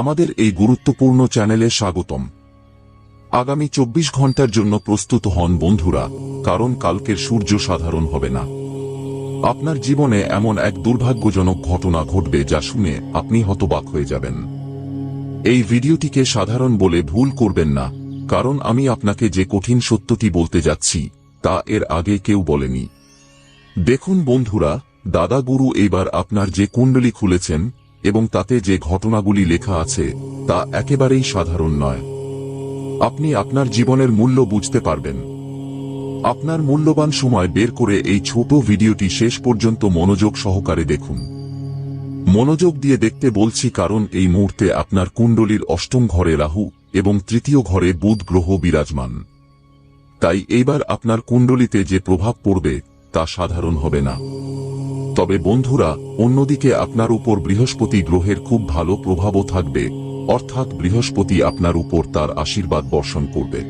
আমাদের এই গুরুত্বপূর্ণ চ্যানেলে স্বাগতম। আগামী চব্বিশ ঘণ্টার জন্য প্রস্তুত হন বন্ধুরা, কারণ কালকের সূর্য সাধারণ হবে না। আপনার জীবনে এমন এক দুর্ভাগ্যজনক ঘটনা ঘটবে যা শুনে আপনি হতবাক হয়ে যাবেন। এই ভিডিওটিকে সাধারণ বলে ভুল করবেন না, কারণ আমি আপনাকে যে কঠিন সত্যটি বলতে যাচ্ছি, তা এর আগে কেউ বলেনি। দেখুন বন্ধুরা, দাদা গুরু এইবার আপনার যে কুণ্ডলী খুলেছেন এবং তাতে যে ঘটনাগুলি লেখা আছে, তা একেবারেই সাধারণ নয়। আপনি আপনার জীবনের মূল্য বুঝতে পারবেন। আপনার মূল্যবান সময় বের করে এই ছোট ভিডিওটি শেষ পর্যন্ত মনোযোগ সহকারে দেখুন। মনোযোগ দিয়ে দেখতে বলছি কারণ এই মুহূর্তে আপনার কুণ্ডলীর অষ্টম ঘরে রাহু এবং তৃতীয় ঘরে বুধ গ্রহ বিরাজমান। তাই এইবার আপনার কুণ্ডলিতে যে প্রভাব পড়বে, তা সাধারণ হবে না। তবে বন্ধুরা, অন্যদিকে আপনার উপর বৃহস্পতি গ্রহের খুব ভালো প্রভাবও থাকবে, অর্থাৎ বৃহস্পতি আপনার উপর তার আশীর্বাদ বর্ষণ করবে।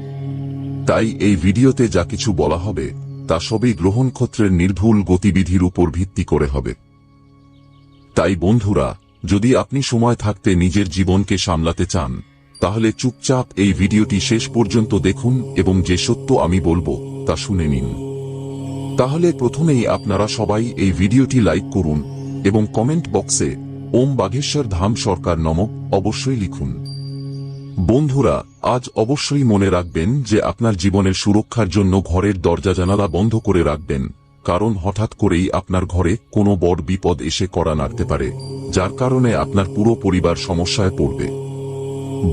তাই এই ভিডিওতে যা কিছু বলা হবে, তা সবই গ্রহণক্ষত্রের নির্ভুল গতিবিধির উপর ভিত্তি করে হবে। তাই বন্ধুরা, যদি আপনি সময় থাকতে নিজের জীবনকে সামলাতে চান, তাহলে চুপচাপ এই ভিডিওটি শেষ পর্যন্ত দেখুন এবং যে সত্য আমি বলব, তা শুনে নিন। তাহলে প্রথমেই আপনারা সবাই এই ভিডিওটি লাইক করুন এবং কমেন্ট বক্সে ওম বাঘেশ্বর ধাম সরকার নমক অবশ্যই লিখুন। বন্ধুরা, আজ অবশ্যই মনে রাখবেন যে আপনার জীবনের সুরক্ষার জন্য ঘরের দরজা জানালা বন্ধ করে রাখবেন, কারণ হঠাৎ করেই আপনার ঘরে কোনো বড় বিপদ এসে করা নাড়তে পারে, যার কারণে আপনার পুরো পরিবার সমস্যায় পড়বে।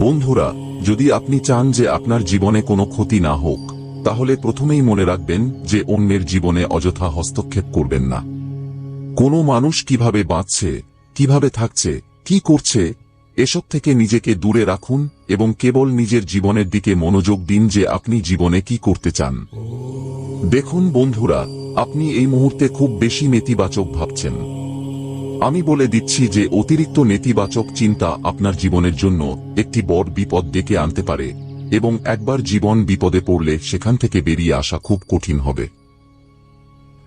বন্ধুরা, যদি আপনি চান যে আপনার জীবনে কোনো ক্ষতি না হোক তাহলে প্রথমেই মনে রাখবেন যে অন্যের জীবনে অযথা হস্তক্ষেপ করবেন না। কোনো মানুষ কীভাবে বাঁচছে, কীভাবে থাকছে, কি করছে, এসব থেকে নিজেকে দূরে রাখুন এবং কেবল নিজের জীবনের দিকে মনোযোগ দিন যে আপনি জীবনে কি করতে চান। দেখুন বন্ধুরা, আপনি এই মুহূর্তে খুব বেশি নেতিবাচক ভাবছেন। আমি বলে দিচ্ছি যে অতিরিক্ত নেতিবাচক চিন্তা আপনার জীবনের জন্য একটি বড় বিপদ ডেকে আনতে পারে। এবং একবার জীবন বিপদে পড়লে সেখান থেকে বেরিয়ে আসা খুব কঠিন হবে।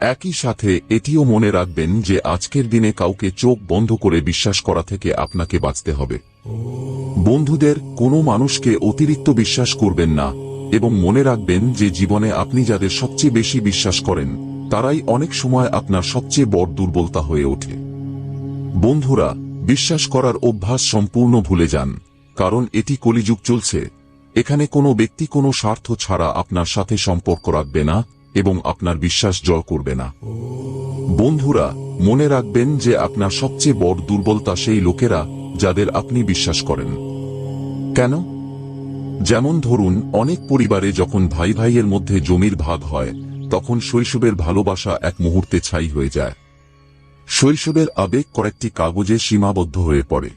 একই সাথে, এটিও মনে রাখবেন যে আজকের দিনে কাউকে চোখ বন্ধ করে বিশ্বাস করা থেকে আপনাকে বাঁচতে হবে। বন্ধুদের, কোনো মানুষকে অতিরিক্ত বিশ্বাস করবেন না, এবং মনে রাখবেন যে জীবনে আপনি যাদের সবচেয়ে বেশি বিশ্বাস করেন, তারাই অনেক সময় আপনার সবচেয়ে বড় দুর্বলতা হয়ে ওঠে। বন্ধুরা, বিশ্বাস করার অভ্যাস সম্পূর্ণ ভুলে যান, কারণ এটি কলিযুগ চলছে। এখানে কোনো ব্যক্তি কোনো স্বার্থ ছাড়া আপনার সাথে সম্পর্ক রাখবে না এবং আপনার বিশ্বাস জয় করবে না। বন্ধুরা, মনে রাখবেন যে আপনার সবচেয়ে বড় দুর্বলতা সেই লোকেরা যাদের আপনি বিশ্বাস করেন। কেন? যেমন ধরুন, অনেক পরিবারে যখন ভাই ভাইয়ের মধ্যে জমির ভাগ হয়, তখন শৈশবের ভালোবাসা এক মুহূর্তে ছাই হয়ে যায়। শৈশবের আবেগ কয়েকটি কাগজে সীমাবদ্ধ হয়ে পড়ে।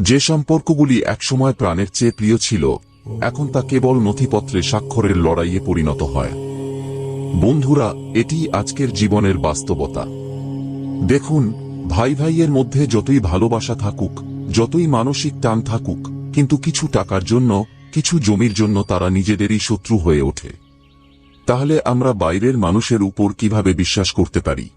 যে সম্পর্কগুলি একসময় প্রাণের চেয়ে প্রিয় ছিল এখন তা কেবল নথিপত্রে স্বাক্ষরের লড়াইয়ে পরিণত হয়। বন্ধুরা এটি আজকের জীবনের বাস্তবতা। দেখুন ভাই ভাইয়ের মধ্যে যতই ভালোবাসা থাকুক, যতই মানসিক টান থাকুক, কিন্তু কিছু টাকার জন্য, কিছু জমির জন্য তারা নিজেদেরই শত্রু হয়ে ওঠে। তাহলে আমরা বাইরের মানুষের উপর কীভাবে বিশ্বাস করতে পারি?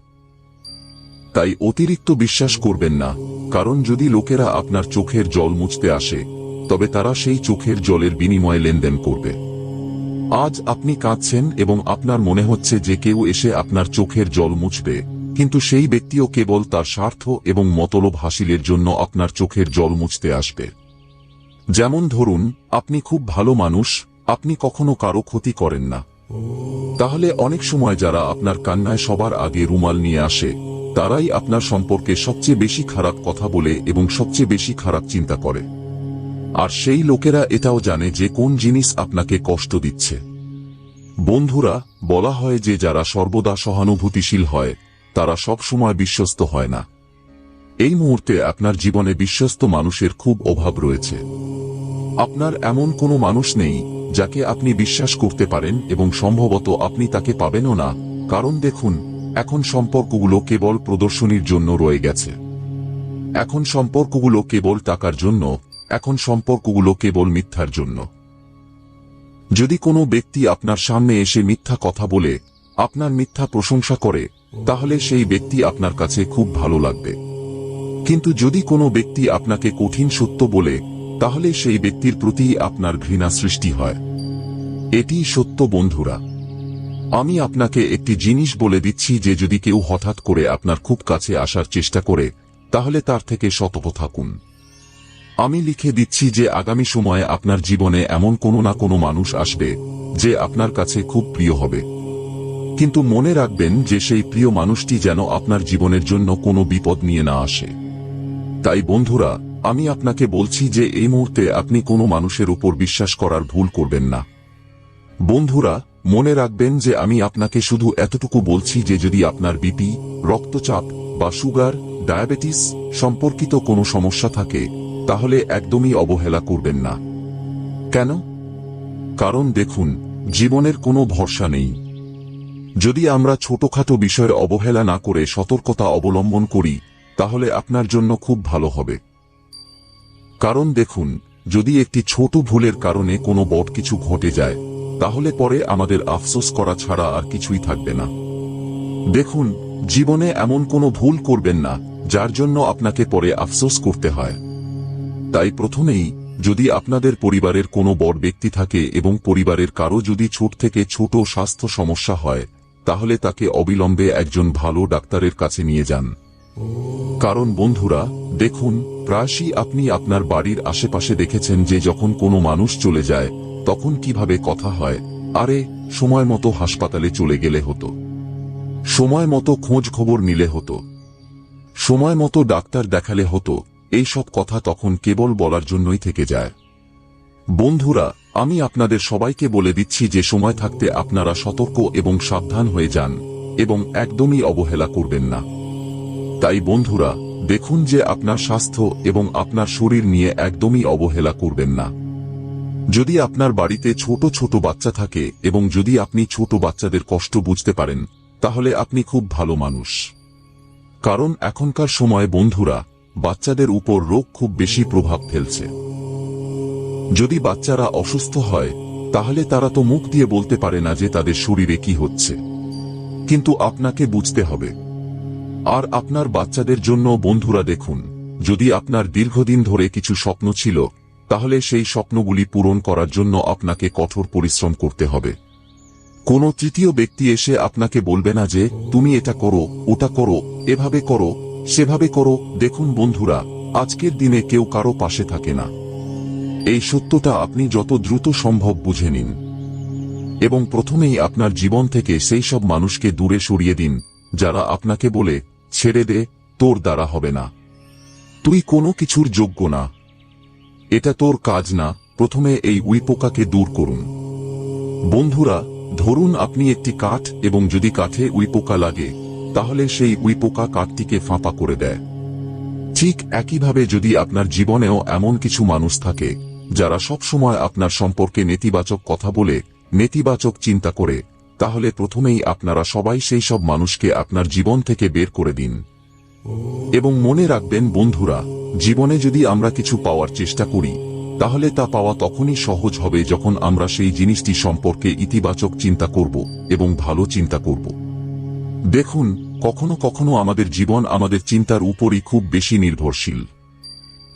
তাই অতিরিক্ত বিশ্বাস করবেন না, কারণ যদি লোকেরা আপনার চোখের জল মুছতে আসে তবে তারা সেই চোখের জলের বিনিময়ে লেনদেন করবে। আজ আপনি কাঁদছেন এবং আপনার মনে হচ্ছে যে কেউ এসে আপনার চোখের জল মুছবে, কিন্তু সেই ব্যক্তিও কেবল তার স্বার্থ এবং মতলব হাসিলের জন্য আপনার চোখের জল মুছতে আসবে। যেমন ধরুন, আপনি খুব ভালো মানুষ, আপনি কখনো কারও ক্ষতি করেন না। তাহলে অনেক সময় যারা আপনার কান্নায় সবার আগে রুমাল নিয়ে আসে, তারাই আপনার সম্পর্কে সবচেয়ে বেশি খারাপ কথা বলে এবং সবচেয়ে বেশি খারাপ চিন্তা করে। আর সেই লোকেরা এটাও জানে যে কোন জিনিস আপনাকে কষ্ট দিচ্ছে। বন্ধুরা, বলা হয় যে যারা সর্বদা সহানুভূতিশীল হয়, তারা সব সময় বিশ্বস্ত হয় না। এই মুহূর্তে আপনার জীবনে বিশ্বস্ত মানুষের খুব অভাব রয়েছে। আপনার এমন কোনো মানুষ নেই, যাকে আপনি বিশ্বাস করতে পারেন এবং সম্ভবত আপনি তাকে পাবেনও না, কারণ দেখুন, এখন সম্পর্কগুলো কেবল প্রদর্শনীর জন্য রয়ে গেছে। এখন সম্পর্কগুলো কেবল টাকার জন্য এখন সম্পর্কগুলো কেবল মিথ্যার জন্য। যদি কোনো ব্যক্তি আপনার সামনে এসে মিথ্যা কথা বলে, আপনার মিথ্যা প্রশংসা করে, তাহলে সেই ব্যক্তি আপনার কাছে খুব ভালো লাগবে। কিন্তু যদি কোনো ব্যক্তি আপনাকে কঠিন সত্য বলে, তাহলে সেই ব্যক্তির প্রতি আপনার ঘৃণা সৃষ্টি হয়। এটি সত্য, বন্ধুরা। আমি আপনাকে একটি জিনিস বলে দিচ্ছি যে যদি কেউ হঠাৎ করে আপনার খুব কাছে আসার চেষ্টা করে, তাহলে তার থেকে সতর্ক থাকুন। আমি লিখে দিচ্ছি যে আগামী সময়ে আপনার জীবনে এমন কোনো না কোনো মানুষ আসবে, যে আপনার কাছে খুব প্রিয় হবে। কিন্তু মনে রাখবেন যে সেই প্রিয় মানুষটি যেন আপনার জীবনের জন্য কোনো বিপদ নিয়ে না আসে। তাই বন্ধুরা, আমি আপনাকে বলছি যে এই মুহূর্তে আপনি কোনো মানুষের উপর বিশ্বাস করার ভুল করবেন না। বন্ধুরা, মনে রাখবেন যে আমি আপনাকে শুধু এতটুকু বলছি যে যদি আপনার বিপি, রক্তচাপ বা সুগার, ডায়াবেটিস সম্পর্কিত কোনো সমস্যা থাকে তাহলে একদমই অবহেলা করবেন না। কেন? কারণ দেখুন, জীবনের কোনো ভরসা নেই। যদি আমরা ছোটখাটো বিষয়ের অবহেলা না করে সতর্কতা অবলম্বন করি, তাহলে আপনার জন্য খুব ভালো হবে। কারণ দেখুন, যদি একটি ছোট ভুলের কারণে কোনো বড় কিছু ঘটে যায়, তাহলে পরে আমাদের আফসোস করা ছাড়া আর কিছুই থাকবে না। দেখুন, জীবনে এমন কোনো ভুল করবেন না, যার জন্য আপনাকে পরে আফসোস করতে হয়। তাই প্রথমেই, যদি আপনাদের পরিবারের কোনো বড় ব্যক্তি থাকে এবং পরিবারের কারও যদি ছোট থেকে ছোট স্বাস্থ্য সমস্যা হয়, তাহলে তাকে অবিলম্বে একজন ভালো ডাক্তারের কাছে নিয়ে যান। কারণ বন্ধুরা, দেখুন, প্রায়শই আপনি আপনার বাড়ির আশেপাশে দেখেছেন যে যখন কোনো মানুষ চলে যায়, তখন কীভাবে কথা হয়, আরে, সময় মতো হাসপাতালে চলে গেলে হতো। সময় মতো খোঁজ খবর নিলে হতো। সময় মতো ডাক্তার দেখালে হতো এই সব কথা তখন কেবল বলার জন্যই থেকে যায়। বন্ধুরা, আমি আপনাদের সবাইকে বলে দিচ্ছি যে সময় থাকতে আপনারা সতর্ক এবং সাবধান হয়ে যান, এবং একদমই অবহেলা করবেন না। তাই বন্ধুরা, দেখুন যে আপনার স্বাস্থ্য এবং আপনার শরীর নিয়ে একদমই অবহেলা করবেন না। যদি আপনার বাড়িতে ছোট ছোট বাচ্চা থাকে এবং যদি আপনি ছোট বাচ্চাদের কষ্ট বুঝতে পারেন, তাহলে আপনি খুব ভালো মানুষ। কারণ এখনকার সময় বন্ধুরা বাচ্চাদের উপর রোগ খুব বেশি প্রভাব ফেলছে। যদি বাচ্চারা অসুস্থ হয়, তাহলে তারা তো মুখ দিয়ে বলতে পারে না যে তাদের শরীরে কি হচ্ছে। কিন্তু আপনাকে বুঝতে হবে। আর আপনার বাচ্চাদের জন্য বন্ধুরা দেখুন, যদি আপনার দীর্ঘদিন ধরে কিছু স্বপ্ন ছিল, তাহলে সেই স্বপ্নগুলি পূরণ করার জন্য আপনাকে কঠোর পরিশ্রম করতে হবে। কোনো তৃতীয় ব্যক্তি এসে আপনাকে বলবে না যে, তুমি এটা করো, ওটা করো, এভাবে করো। সেভাবে করো, দেখুন বন্ধুরা, আজকের দিনে কেউ কারও পাশে থাকে না। এই সত্যটা আপনি যত দ্রুত সম্ভব বুঝে নিন। এবং প্রথমেই আপনার জীবন থেকে সেই সব মানুষকে দূরে সরিয়ে দিন, যারা আপনাকে বলে, ছেড়ে দে, তোর দ্বারা হবে না। তুই কোনো কিছুর যোগ্য না। এটা তোর কাজ না, প্রথমে এই উইপোকাকে দূর করুন। বন্ধুরা, ধরুন আপনি একটি কাঠ এবং যদি কাঠে উইপোকা লাগে তাহলে সেই উইপোকা কাঠটিকে ফাঁপা করে দেয়। ঠিক একইভাবে যদি আপনার জীবনেও এমন কিছু মানুষ থাকে, যারা সবসময় আপনার সম্পর্কে নেতিবাচক কথা বলে, নেতিবাচক চিন্তা করে, তাহলে প্রথমেই আপনারা সবাই সেই সব মানুষকে আপনার জীবন থেকে বের করে দিন। এবং মনে রাখবেন, বন্ধুরা, জীবনে যদি আমরা কিছু পাওয়ার চেষ্টা করি, তাহলে তা পাওয়া তখনই সহজ হবে যখন আমরা সেই জিনিসটি সম্পর্কে ইতিবাচক চিন্তা করব এবং ভালো চিন্তা করব। দেখুন, কখনো কখনো আমাদের জীবন আমাদের চিন্তার উপরই খুব বেশি নির্ভরশীল।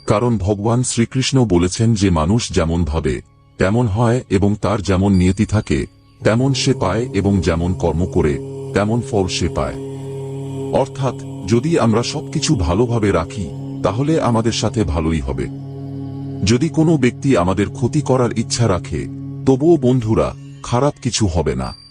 কারণ ভগবান শ্রীকৃষ্ণ বলেছেন যে মানুষ যেমন ভাবে, তেমন হয় এবং তার যেমন নিয়তি থাকে, তেমন সে পায় এবং যেমন কর্ম করে, তেমন ফল সে পায়। অর্থাৎ, যদি আমরা সবকিছু ভালোভাবে রাখি, তাহলে আমাদের সাথে ভালোই হবে। যদি কোনো ব্যক্তি আমাদের ক্ষতি করার ইচ্ছা রাখে, তবুও বন্ধুরা, খারাপ কিছু হবে না।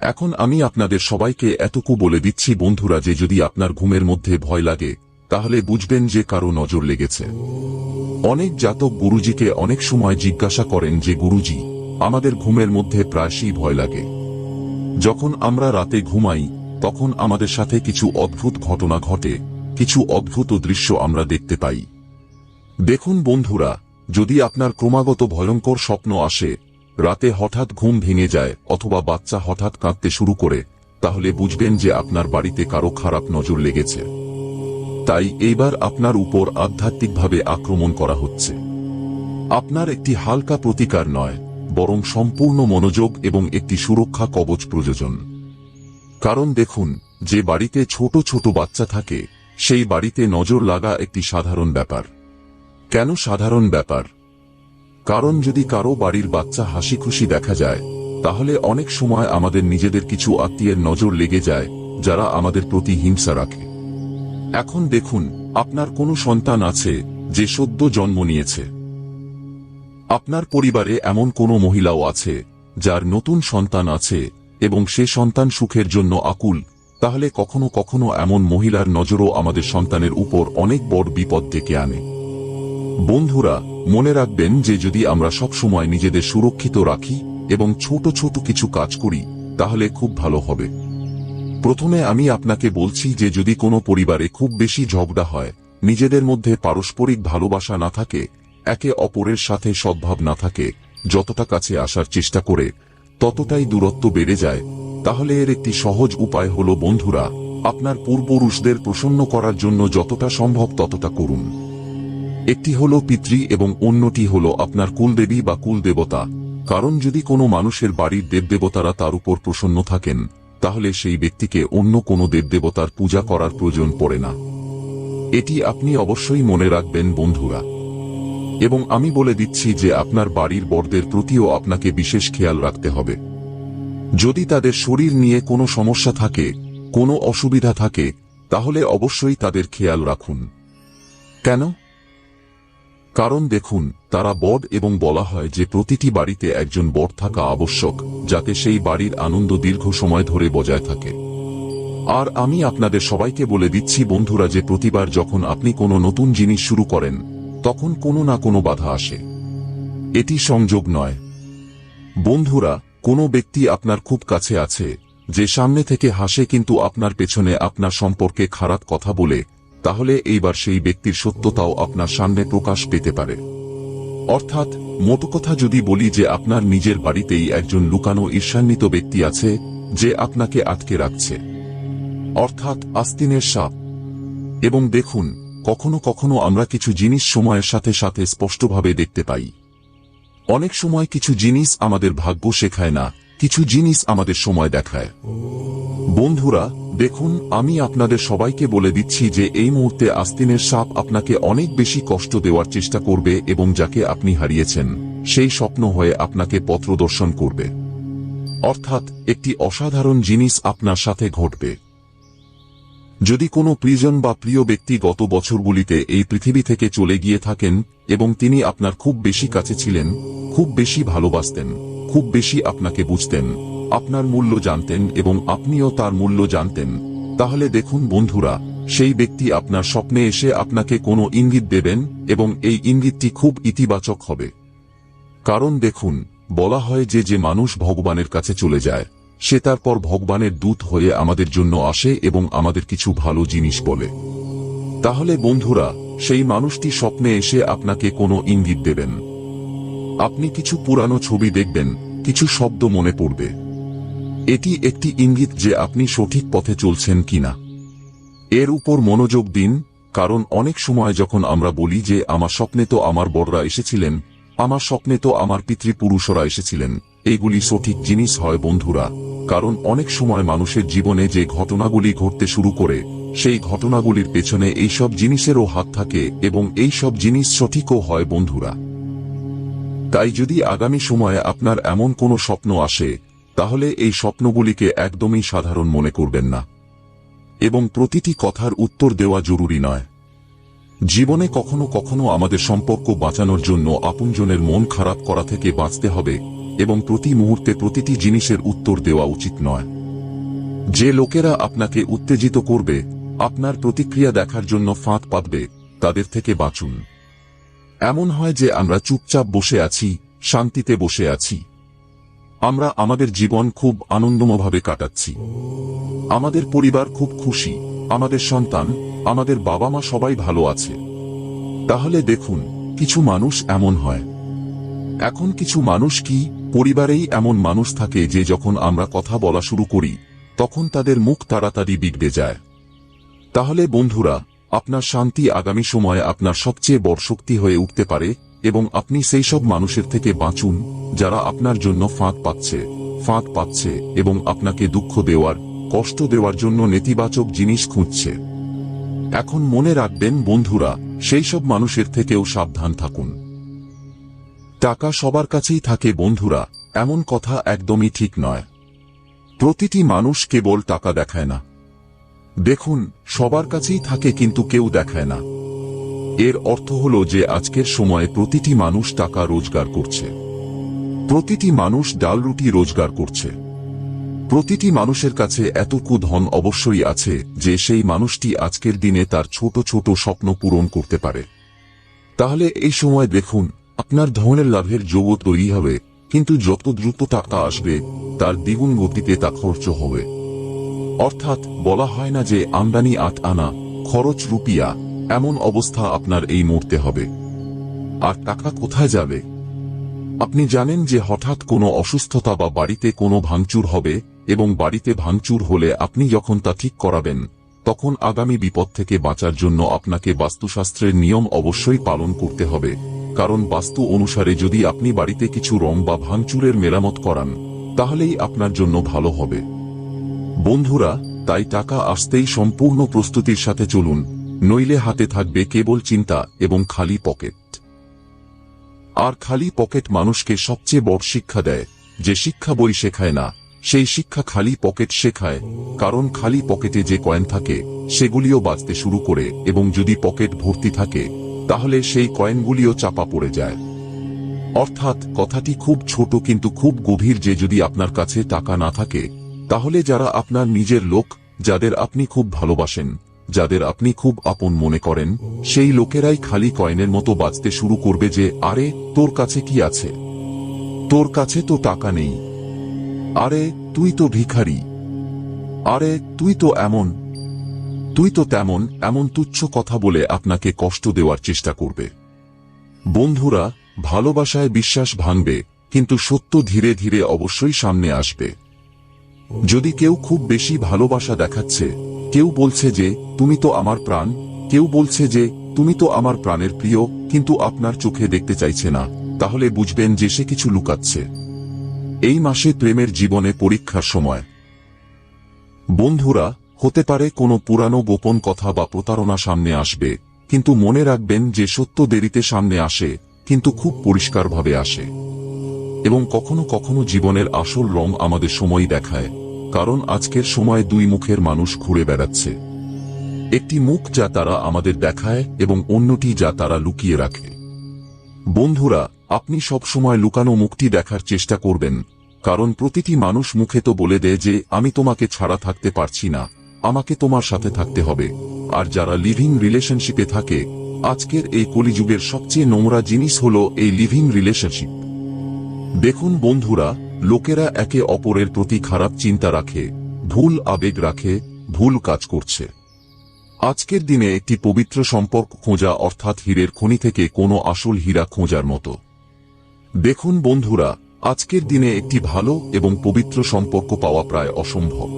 এখন আমি আপনাদের সবাইকে এতটুকু বলে দিচ্ছি বন্ধুরা যে যদি আপনার ঘুমের মধ্যে ভয় লাগে, তাহলে বুঝবেন যে কারও নজর লেগেছে। অনেক জাতক গুরুজিকে অনেক সময় জিজ্ঞাসা করেন যে, গুরুজি, আমাদের ঘুমের মধ্যে প্রায়শই ভয় লাগে। যখন আমরা রাতে ঘুমাই, তখন আমাদের সাথে কিছু অদ্ভুত ঘটনা ঘটে, কিছু অদ্ভুত দৃশ্য আমরা দেখতে পাই। দেখুন বন্ধুরা, যদি আপনার ক্রমাগত ভয়ঙ্কর স্বপ্ন আসে রাতে হঠাৎ ঘুম ভেঙে যায় অথবা বাচ্চা হঠাৎ কাঁদতে শুরু করে, তাহলে বুঝবেন যে আপনার বাড়িতে কারও খারাপ নজর লেগেছে। তাই এইবার আপনার উপর আধ্যাত্মিকভাবে আক্রমণ করা হচ্ছে। আপনার একটি হালকা প্রতিকার নয়, বরং সম্পূর্ণ মনোযোগ এবং একটি সুরক্ষা কবচ প্রয়োজন। কারণ দেখুন, যে বাড়িতে ছোট ছোট বাচ্চা থাকে, সেই বাড়িতে নজর লাগা একটি সাধারণ ব্যাপার। কেন সাধারণ ব্যাপার? কারণ যদি কারও বাড়ির বাচ্চা হাসি খুশি দেখা যায়, তাহলে অনেক সময় আমাদের নিজেদের কিছু আত্মীয়ের নজর লেগে যায়, যারা আমাদের প্রতি হিংসা রাখে। এখন দেখুন, আপনার কোনো সন্তান আছে যে সদ্য জন্ম নিয়েছে। আপনার পরিবারে এমন কোনো মহিলাও আছে, যার নতুন সন্তান আছে, এবং সে সন্তান সুখের জন্য আকুল, তাহলে কখনো কখনো এমন মহিলার নজরও আমাদের সন্তানের উপর অনেক বড় বিপদ ডেকে আনে। বন্ধুরা, মনে রাখবেন যে যদি আমরা সব সময় নিজেদের সুরক্ষিত রাখি এবং ছোট ছোট কিছু কাজ করি, তাহলে খুব ভালো হবে। প্রথমে আমি আপনাকে বলছি যে যদি কোনো পরিবারে খুব বেশি ঝগড়া হয়, নিজেদের মধ্যে পারস্পরিক ভালোবাসা না থাকে, একে অপরের সাথে সদ্ভাব না থাকে, যতটা কাছে আসার চেষ্টা করে, ততটাই দূরত্ব বেড়ে যায়, তাহলে এর একটি সহজ উপায় হল, বন্ধুরা, আপনার পূর্বপুরুষদের প্রসন্ন করার জন্য যতটা সম্ভব ততটা করুন। একটি হল পিতৃ এবং অন্যটি হল আপনার কুলদেবী বা কুলদেবতা। কারণ যদি কোনো মানুষের বাড়ির দেবদেবতারা তার উপর প্রসন্ন থাকেন, তাহলে সেই ব্যক্তিকে অন্য কোনো দেবদেবতার পূজা করার প্রয়োজন পড়ে না। এটি আপনি অবশ্যই মনে রাখবেন, বন্ধুরা। এবং আমি বলে দিচ্ছি যে আপনার বাড়ির বরদের প্রতিও আপনাকে বিশেষ খেয়াল রাখতে হবে। যদি তাদের শরীর নিয়ে কোনো সমস্যা থাকে, কোনো অসুবিধা থাকে, তাহলে অবশ্যই তাদের খেয়াল রাখুন। কেন? কারণ দেখুন, তারা বড এবং বলা হয় যে প্রতিটি বাড়িতে একজন বড থাকা আবশ্যক, যাতে সেই বাড়ির আনন্দ দীর্ঘ সময় ধরে বজায় থাকে। আর আমি আপনাদের সবাইকে বলে দিচ্ছি বন্ধুরা যে প্রতিবার যখন আপনি কোনো নতুন জিনিস শুরু করেন, তখন কোনো না কোনো বাধা আসে। এটি সংযোগ নয়। বন্ধুরা, কোনো ব্যক্তি আপনার খুব কাছে আছে, যে সামনে থেকে হাসে কিন্তু আপনার পেছনে আপনার সম্পর্কে খারাপ কথা বলে তাহলে এইবার সেই ব্যক্তির সত্যতাও আপনার সামনে প্রকাশ পেতে পারে। অর্থাৎ, মোটো কথা যদি বলি যে আপনার নিজের বাড়িতেই একজন লুকানো ঈর্ষান্বিত ব্যক্তি আছে, যে আপনাকে আটকে রাখছে। অর্থাৎ, আস্তিনের সাপ। এবং দেখুন, কখনো কখনো আমরা কিছু জিনিস সময়ের সাথে সাথে স্পষ্টভাবে দেখতে পাই। অনেক সময় কিছু জিনিস আমাদের ভাগ্য শেখায় না কিছু জিনিস আমাদের সময় দেখায়। বন্ধুরা, দেখুন, আমি আপনাদের সবাইকে বলে দিচ্ছি যে এই মুহূর্তে আস্তিনের সাপ আপনাকে অনেক বেশি কষ্ট দেওয়ার চেষ্টা করবে এবং যাকে আপনি হারিয়েছেন, সেই স্বপ্ন হয়ে আপনাকে পত্রদর্শন করবে। অর্থাৎ, একটি অসাধারণ জিনিস আপনার সাথে ঘটবে। যদি কোনো প্রিজন বা প্রিয় ব্যক্তি গত বছরগুলিতে এই পৃথিবী থেকে চলে গিয়ে থাকেন এবং তিনি আপনার খুব বেশি কাছে ছিলেন, খুব বেশি ভালোবাসতেন। খুব বেশি আপনাকে বুঝতেন, আপনার মূল্য জানতেন এবং আপনিও তার মূল্য জানতেন। তাহলে দেখুন বন্ধুরা, সেই ব্যক্তি আপনার স্বপ্নে এসে আপনাকে কোনো ইঙ্গিত দেবেন এবং এই ইঙ্গিতটি খুব ইতিবাচক হবে। কারণ দেখুন, বলা হয় যে যে মানুষ ভগবানের কাছে চলে যায়, সে তারপর ভগবানের দূত হয়ে আমাদের জন্য আসে এবং আমাদের কিছু ভালো জিনিস বলে। তাহলে বন্ধুরা, সেই মানুষটি স্বপ্নে এসে আপনাকে কোনো ইঙ্গিত দেবেন। আপনি কিছু পুরানো ছবি দেখবেন কিছু শব্দ মনে পড়বে। এটি একটি ইঙ্গিত যে আপনি সঠিক পথে চলছেন কিনা। এর উপর মনোযোগ দিন, কারণ অনেক সময় যখন আমরা বলি যে, আমার স্বপ্নে তো আমার বড়রা এসেছিলেন, আমার স্বপ্নে তো আমার পিতৃপুরুষরা এসেছিলেন এইগুলি সঠিক জিনিস হয় বন্ধুরা। কারণ অনেক সময় মানুষের জীবনে যে ঘটনাগুলি ঘটতে শুরু করে, সেই ঘটনাগুলির পেছনে এইসব জিনিসেরও হাত থাকে এবং এই সব জিনিস সঠিকও হয় বন্ধুরা। তাই যদি আগামী সময়ে আপনার এমন কোনো স্বপ্ন আসে, তাহলে এই স্বপ্নগুলিকে একদমই সাধারণ মনে করবেন না। এবং প্রতিটি কথার উত্তর দেওয়া জরুরি নয়। জীবনে কখনো কখনো আমাদের সম্পর্ক বাঁচানোর জন্য আপনজনের মন খারাপ করা থেকে বাঁচতে হবে এবং প্রতি মুহূর্তে প্রতিটি জিনিসের উত্তর দেওয়া উচিত নয়। যে লোকেরা আপনাকে উত্তেজিত করবে, আপনার প্রতিক্রিয়া দেখার জন্য ফাঁদ পাতবে, তাদের থেকে বাঁচুন। এমন হয় যে আমরা চুপচাপ বসে আছি, শান্তিতে বসে আছি। আমরা আমাদের জীবন খুব আনন্দমভাবে কাটাচ্ছি। আমাদের পরিবার খুব খুশি, আমাদের সন্তান, আমাদের বাবা মা সবাই ভালো আছে। তাহলে দেখুন, কিছু মানুষ এমন হয়। এখন কিছু মানুষ কি, পরিবারেই এমন মানুষ থাকে যে যখন আমরা কথা বলা শুরু করি, তখন তাদের মুখ তাড়াতাড়ি বিগড়ে যায়। তাহলে বন্ধুরা আপনার শান্তি আগামী সময়ে আপনার সবচেয়ে বড় শক্তি হয়ে উঠতে পারে, এবং আপনি সেই সব মানুষের থেকে বাঁচুন, যারা আপনার জন্য ফাঁদ পাচ্ছে ফাঁদ পাচ্ছে, এবং আপনাকে দুঃখ দেওয়ার, কষ্ট দেওয়ার জন্য নেতিবাচক জিনিস খুঁজছে। এখন মনে রাখবেন বন্ধুরা, সেই সব মানুষের থেকেও সাবধান থাকুন। টাকা সবার কাছেই থাকে বন্ধুরা, এমন কথা একদমই ঠিক নয়। প্রতিটি মানুষ কেবল টাকা দেখায় না। দেখুন, সবার কাছেই থাকে কিন্তু কেউ দেখায় না। এর অর্থ হল যে আজকের সময়ে প্রতিটি মানুষ টাকা রোজগার করছে। প্রতিটি মানুষ ডাল রুটি রোজগার করছে। প্রতিটি মানুষের কাছে এতটুকু ধন অবশ্যই আছে যে সেই মানুষটি আজকের দিনে তার ছোট ছোট স্বপ্ন পূরণ করতে পারে। তাহলে এই সময় দেখুন, আপনার ধনের লাভের যোগ তৈরি হবে, কিন্তু যত দ্রুত টাকা আসবে, তার দ্বিগুণ গতিতে তা খরচ হবে। অর্থাৎ বলা হয় না যে আমদানি আট আনা, খরচ রুপিয়া, এমন অবস্থা আপনার এই মুহূর্তে হবে। আর টাকা কোথায় যাবে? আপনি জানেন যে হঠাৎ কোনো অসুস্থতা বা বাড়িতে কোনো ভাঙচুর হবে এবং বাড়িতে ভাঙচুর হলে আপনি যখন তা ঠিক করাবেন, তখন আগামী বিপদ থেকে বাঁচার জন্য আপনাকে বাস্তুশাস্ত্রের নিয়ম অবশ্যই পালন করতে হবে। কারণ বাস্তু অনুসারে যদি আপনি বাড়িতে কিছু রং বা ভাঙচুরের মেরামত করান, তাহলেই আপনার জন্য ভালো হবে। বন্ধুরা, তাই টাকা আসতেই সম্পূর্ণ প্রস্তুতির সাথে চলুন। নইলে হাতে থাকবে কেবল চিন্তা এবং খালি পকেট। আর খালি পকেট মানুষকে সবচেয়ে বড় শিক্ষা দেয়, যে শিক্ষা বই শেখায় না, সেই শিক্ষা খালি পকেট শেখায়, কারণ খালি পকেটে যে কয়েন থাকে, সেগুলিও বাঁচতে শুরু করে এবং যদি পকেট ভর্তি থাকে, তাহলে সেই কয়েনগুলিও চাপা পড়ে যায়। অর্থাৎ কথাটি খুব ছোট কিন্তু খুব গভীর যে যদি আপনার কাছে টাকা না থাকে তাহলে যারা আপনার নিজের লোক, যাদের আপনি খুব ভালোবাসেন, যাদের আপনি খুব আপন মনে করেন, সেই লোকেরাই খালি কয়েনের মতো বাঁচতে শুরু করবে যে, আরে, তোর কাছে কি আছে? তোর কাছে তো টাকা নেই। আরে, তুই তো ভিখারি। আরে, তুই তো এমন। তুই তো তেমন, এমন তুচ্ছ কথা বলে আপনাকে কষ্ট দেওয়ার চেষ্টা করবে। বন্ধুরা, ভালোবাসায় বিশ্বাস ভাঙবে, কিন্তু সত্য ধীরে ধীরে অবশ্যই সামনে আসবে। যদি কেউ খুব বেশি ভালোবাসা দেখাচ্ছে, কেউ বলছে যে, তুমি তো আমার প্রাণ। কেউ বলছে যে, তুমি তো আমার প্রাণের প্রিয়, কিন্তু আপনার চোখে দেখতে চাইছে না। তাহলে বুঝবেন যে সে কিছু লুকাচ্ছে। এই মাসে প্রেমের জীবনে পরীক্ষার সময়। বন্ধুরা, হতে পারে কোনো পুরানো গোপন কথা বা প্রতারণা সামনে আসবে, কিন্তু মনে রাখবেন যে সত্য দেরিতে সামনে আসে, কিন্তু খুব পরিষ্কারভাবে আসে। এবং কখনো কখনো জীবনের আসল রং আমাদের সময় দেখায়, কারণ আজকের সময় দুই মুখের মানুষ ঘুরে বেড়াচ্ছে। একটি মুখ যা তারা আমাদের দেখায় এবং অন্যটি যা তারা লুকিয়ে রাখে। বন্ধুরা, আপনি সব সময় লুকানো মুখটি দেখার চেষ্টা করবেন, কারণ প্রতিটি মানুষ মুখে তো বলে দেয় যে, আমি তোমাকে ছাড়া থাকতে পারছি না, আমাকে তোমার সাথে থাকতে হবে। আর যারা লিভিং রিলেশনশিপে থাকে, আজকের এই কলিযুগের সবচেয়ে নোংরা জিনিস হল এই লিভিং রিলেশনশিপ। দেখুন বন্ধুরা, লোকেরা একে অপরের প্রতি খারাপ চিন্তা রাখে, ভুল আবেগ রাখে, ভুল কাজ করছে। আজকের দিনে একটি পবিত্র সম্পর্ক খোঁজা অর্থাৎ হীরের খনি থেকে কোনো আসল হীরা খোঁজার মতো। দেখুন বন্ধুরা, আজকের দিনে একটি ভালো এবং পবিত্র সম্পর্ক পাওয়া প্রায় অসম্ভব।